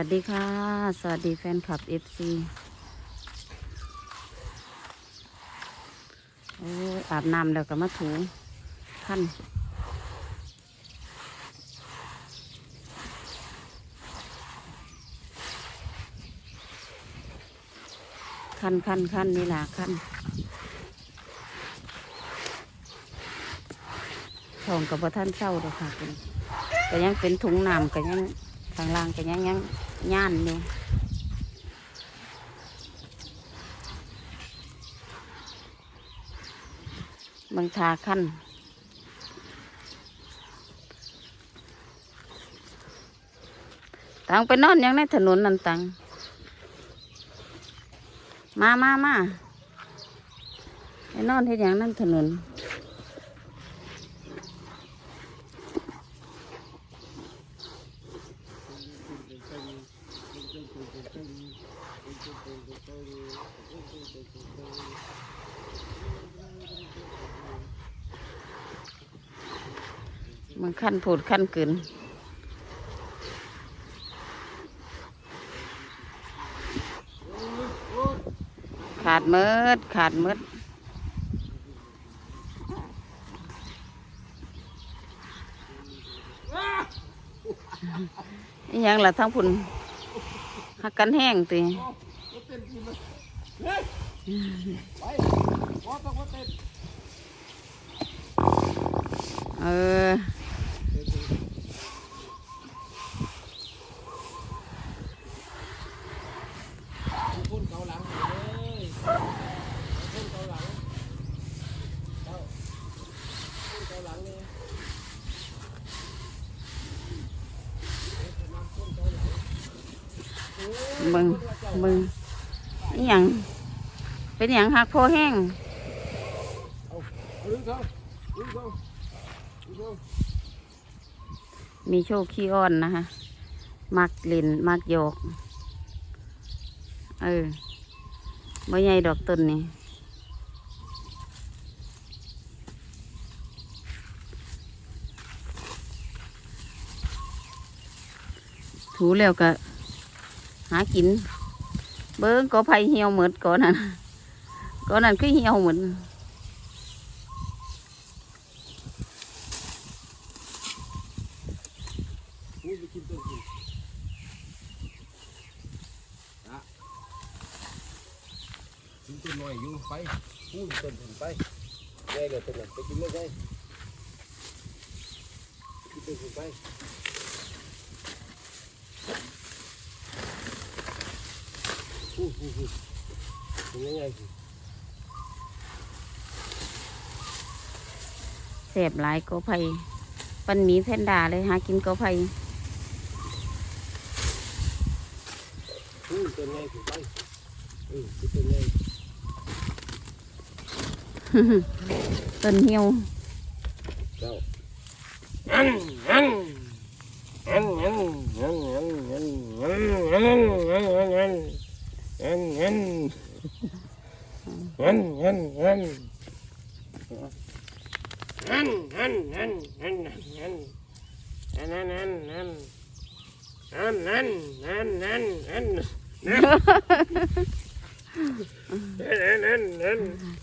วัสดีค่ะ สวัสดีแฟนคลับเอฟซีโอ้อาบน้ำแล้วก็มาถูขั้นขั้นขั้นขั้นนี่แหละขั้นทองกับพระท่านเศร้าเลยค่ะเป็ก็ยังเป็นถุงน้ำก็ยัง ข้างล่างก็ยังยังย่านอยู่บางชาขั้นตังไปนอนยังในถนนนั่นตังมามามาไปนอนที่ยังนั่นถนน มันขั้นผูดขั้นกึนขาดเมิดขาดเมิดยังละทั้งผุนหักกันแห้งตีเออ เป็นอย่างหักโพแห้งมีโชคขี้อ่อนนะคะมักลินมักโยก เออบ่ใหญ่ดอกต้นนี่ถูแล้วก็หากิน เบิ้งก็ไผ่เหี่ยวเหมือดก่อนนะ Con này cái heo mình. Chúng tôi nói vô phải vui tình hình phải đây là tình hình cái chúng สบหลายกอไผ่ปันหมีแพนดาเลยหากินกอไผ่ต้นเหี่ยวเนฮันฮันฮันฮันฮันฮันฮันฮันฮันฮันฮันฮันฮันฮัน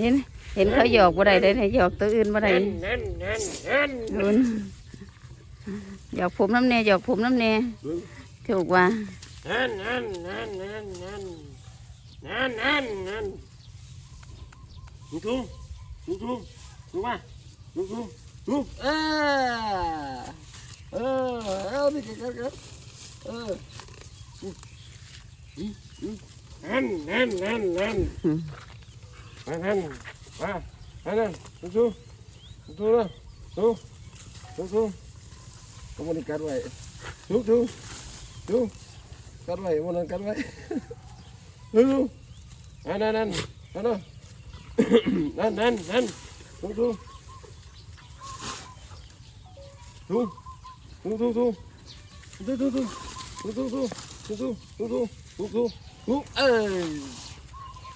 เห็นเห็นเขาหยอกบ่ได้เลยเนี่ยหยอกตัวอื่นบ่ได้ฮันฮันฮันฮันอุ่นหยอกผมน้ำเนยหยอกผมน้ำเนยถูกว่าฮันฮันฮันฮันฮันฮันฮันฮันลุงทุ่งลุงทุ่งลุงว่าลุงทุ่งลุง เออเออเอาดิกันกันเออนั่นนั่นนั่นนั่นนั่นนั่นมานั่นนั่นสู้สู้สู้สู้สู้มันกัดไว้สู้สู้สู้กัดไว้มันกัดไว้สู้สู้นั่นนั่นนั่นนั่นนั่นนั่นสู้สู้ ăn ăn đâu ăn ăn ăn thu thu thu thu thu thu thu thu thu thu thu thu thu thu thu thu thu thu thu ơi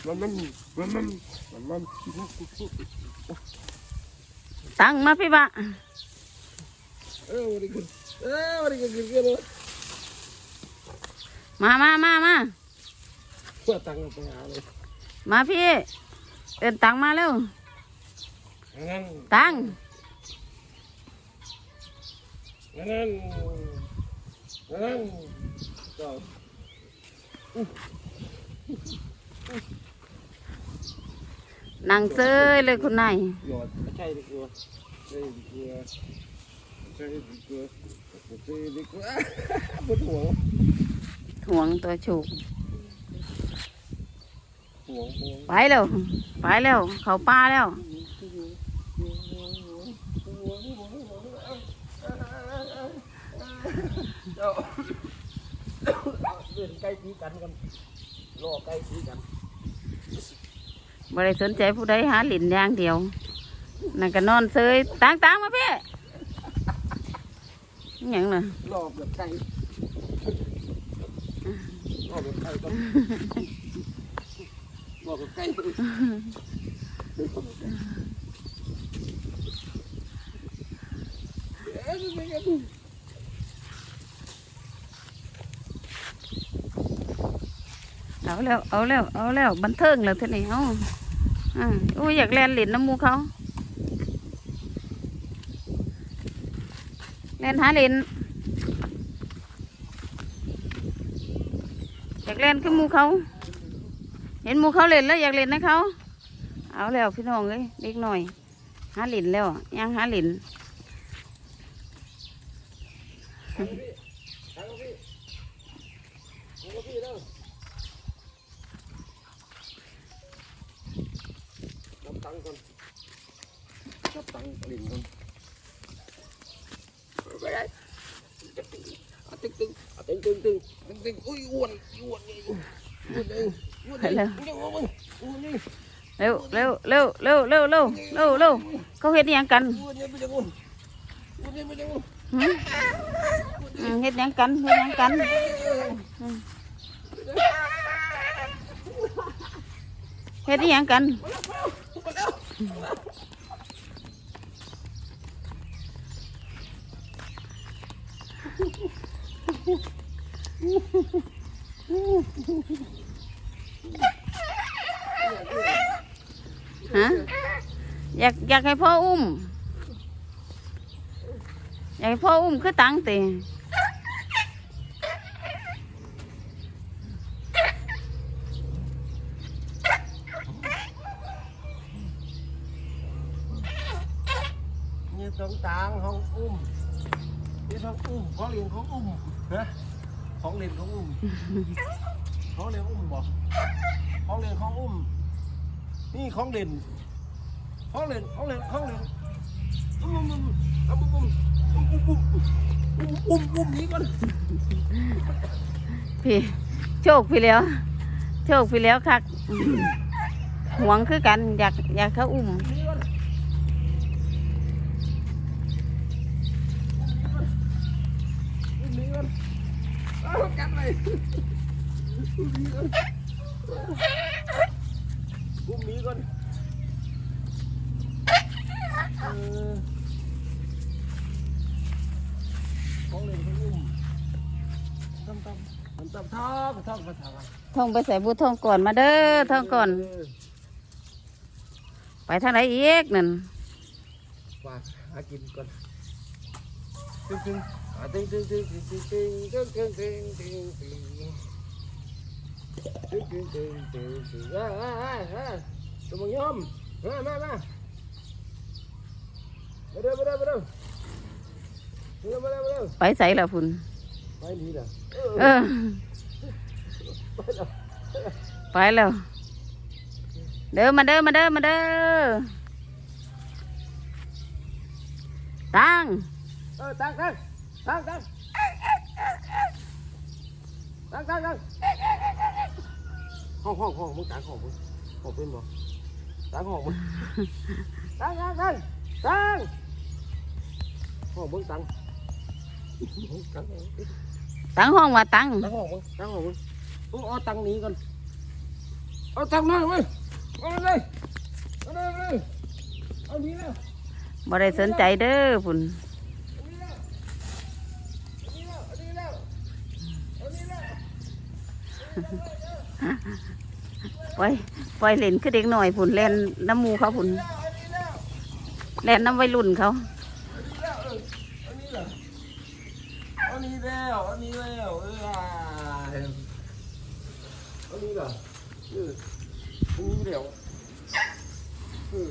mầm mầm mầm mầm mầm mầm ตั้งมาพี่บะ ơ what is good ơ what is good good มามามามาเพื่อตังค์ไปหาเลยมาพี่เอินตังมาแล้วนั่นตัง นั่นนั่นนั่นก็นั่งเซยเลยคุณนายหยอดไม่ใช่ดีกว่าใช่ดีกว่าใช่ดีกว่าใช่ดีกว่าปวดหัวถ่วงตัวฉุกหัวหัวไปแล้ว ไปแล้ว เขาป้าแล้ว เจ้าเดินใกล้ตีกันกันรอใกล้ตีกันบ่ได้สนใจผู้ใดหาหลินอย่างเดียว นั่นก็นอนเซยตังตังมาพี่อิหยังน่ะรอแบบใกล้รอแบบใกล้กันรอแบบใกล้เอ เอาแล้วเอาแล้วเอาแล้วบันเทิงแล้วเท่านี้เอาอ่าอุ้ยอยากแล่นหลินน้ำมูเขาเล่นหาเหลินอยากเล่นขึ้นมูเขา เห็นมูเขาเล่นแล้วอยากเล่นนะเขาเอาแล้วพี่น้องเลยเล็กหน่อยหาหลินแล้วยังหาหลิน จับตังค์ก่อนจับตังค์ลินก่อนไปได้อะตึงตึงอะตึงตึงตึงตึงตึงอุ้ยอ้วน ฮะอยากอยากให้พ่ออุ้ม อยากให้พ่ออุ้มคือตังติ ตรงกลางห้องอุ้มนี่ห้องอุ้มของเรียนของอุ้มนะของเรียนของอุ้มของเรียนอุ้มบอกของเรียนของอุ้ม นี่ของเรียนของเรียนของเรียนของเรียนอุ้มอุ้มอุ้มอุ้มอุ้มอุ้มอุ้มอุ้มอุ้มนี้ก่อนพี่โชคพี่แล้วโชคพี่แล้วคักหวงคือกันอยากอยากเขาอุ้มนี้ก่อนเอา กัดไปอุ้มนี้ก่อนอุ้มนี้ก่อนเออของเล่นของอุ้มตำตำตำตำท่องท่องภาษาท่องไปใส่บูท่องก่อนมาเด้อท่องก่อน ไปทางไหนอีกนั่นฝากหากินก่อน Tụi mày nhóm Má má má Bà đâu bà đâu bà đâu Bà đâu bà đâu bà đâu Phải xảy là phun Phải đi là Ờ Phải là Phải là Đưa mà đưa mà đưa mà đưa Tăng ตังตังตังตังตังห้องห้องห้องมึงตังห้องมึงห้องเป็นบ่ตังห้องมึงตังตังตังตังห้องมึงตังตังห้องว่าตังตังห้องมึงตังห้องมึงมึอตังนี้ก่อนเอาตังนั่นมึงเอาเลยเอาเลยเอาเลยเอานี้แล้วบ่ได้สนใจเด้อพุ่น ปล่อยปล่อยเล่นคือเด็กหน่อยผุนแล่นน้ำหมูเขาผุนแล่นน้ำวัยรุ่นเขาอันนี้แล้วอันนี้แล้วเอออันนี้ล่ะเอออันนี้แล้วเออ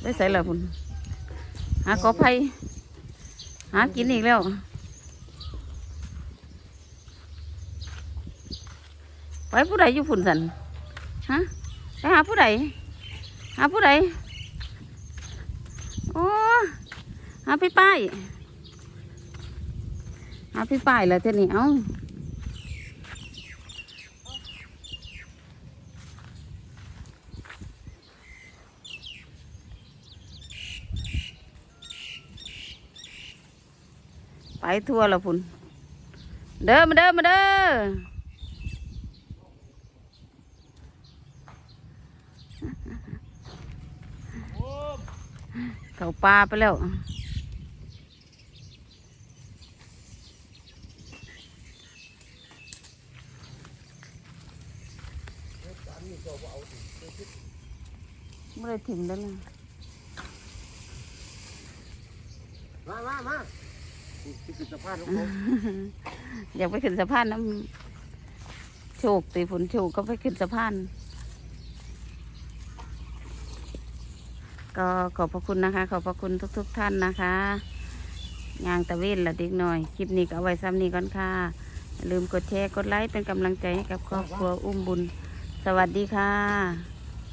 ไปใส่ละผุนหากอไผ่หากินอีกแล้ว ไปผู้ใดอยู่ผุนสันฮะไปหาผู้ใดหาผู้ใดโอ้หาพี่ป้ายหาพี่ป้ายแล้วเท่านี้เอ้าไปทั่วแล้วพุ่นเด้อมาเด้อมาเด้อ เขาปลาไปแล้วไม่ได้ถิ่มแล้วนะมามามาที่คือสภาพของผมอยากไปขึ้นสะพานน้ำโชคตีฝนโชคก็ไปขึ้นสะพาน ก็ขอบพระคุณนะคะ ขอบพระคุณทุกๆท่านนะคะยางตะเวนละเด็กหน่อย คลิปนี้ก็เอาไว้ซ้ำนี้ก่อนค่ะ อย่าลืมกดแชร์ กดไลค์ เป็นกำลังใจให้กับครอบครัวอุ้มบุญ สวัสดีค่ะ